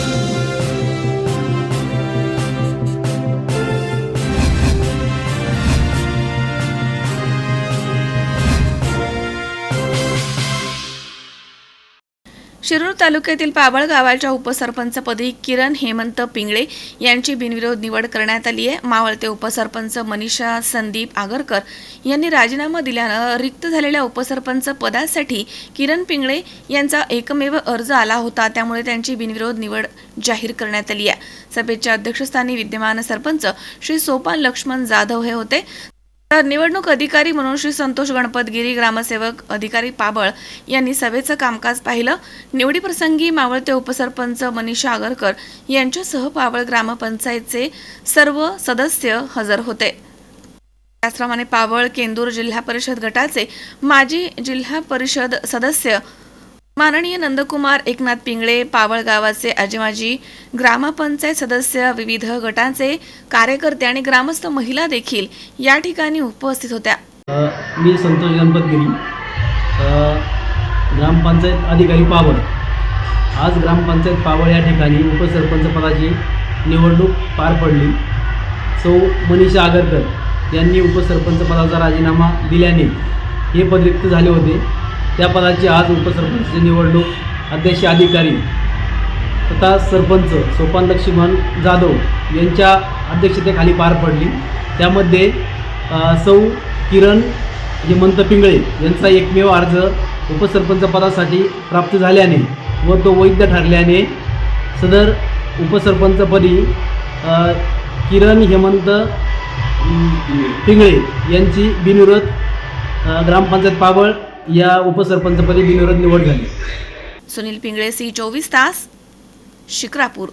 Thank you. Shirur तालुक्यातील पाबळ गावाच्या उपसरपंचपदी किरण हेमंत पिंगळे यांची बिनविरोध निवड करण्यात आली आहे. मावळते उपसरपंच मनीषा संदीप आगरकर यांनी राजीनामा दिल्यानं रिक्त झालेल्या उपसरपंच पदासाठी किरण पिंगळे यांचा एकमेव अर्ज आला होता. त्यामुळे त्यांची बिनविरोध निवड जाहीर करण्यात आली आहे. सभेच्या अध्यक्षस्थानी विद्यमान सरपंच श्री सोपान लक्ष्मण जाधव हे होते. तर निवडणूक अधिकारी म्हणून श्री संतोष गणपतगिरी ग्रामसेवक अधिकारी पाबळ यांनी सभेचं कामकाज पाहिलं. निवडीप्रसंगी मावळते उपसरपंच मनीषा आगरकर यांच्यासह पाबळ ग्रामपंचायतचे सर्व सदस्य हजर होते. त्याचप्रमाणे पावळ केंदूर जिल्हा परिषद गटाचे माजी जिल्हा परिषद सदस्य माननीय नंदकुमार एकनाथ पिंगळे पावळ गावाचे आजीमाजी ग्रामपंचायत सदस्य विविध गटांचे कार्यकर्ते आणि ग्रामस्थ महिला देखील या ठिकाणी उपस्थित होत्या. मी संतोष गणपतगिरी ग्रामपंचायत अधिकारी पावळ. आज ग्रामपंचायत पावळ या ठिकाणी उपसरपंच पदाची निवडणूक पार पडली. सौ मनीषा आगरकर यांनी उपसरपंच पदाचा राजीनामा दिल्याने हे पद रिक्त झाले होते. त्या पदाची आज उपसरपंचची निवडणूक अध्यक्ष अधिकारी तथा सरपंच सोपान लक्ष्मण जाधव यांच्या अध्यक्षतेखाली पार पडली. त्यामध्ये सौ किरण म्हणजे हेमंत पिंगळे यांचा एकमेव अर्ज उपसरपंच पदासाठी प्राप्त झाल्याने व तो वैध ठरल्याने सदर उपसरपंचपदी किरण हेमंत पिंगळे यांची बिनविरोध ग्रामपंचायत पाबळ या उपसरपंचपदी बिनविरोध निवड झाली. सुनील पिंगळे सी चोवीस तास शिक्रापूर.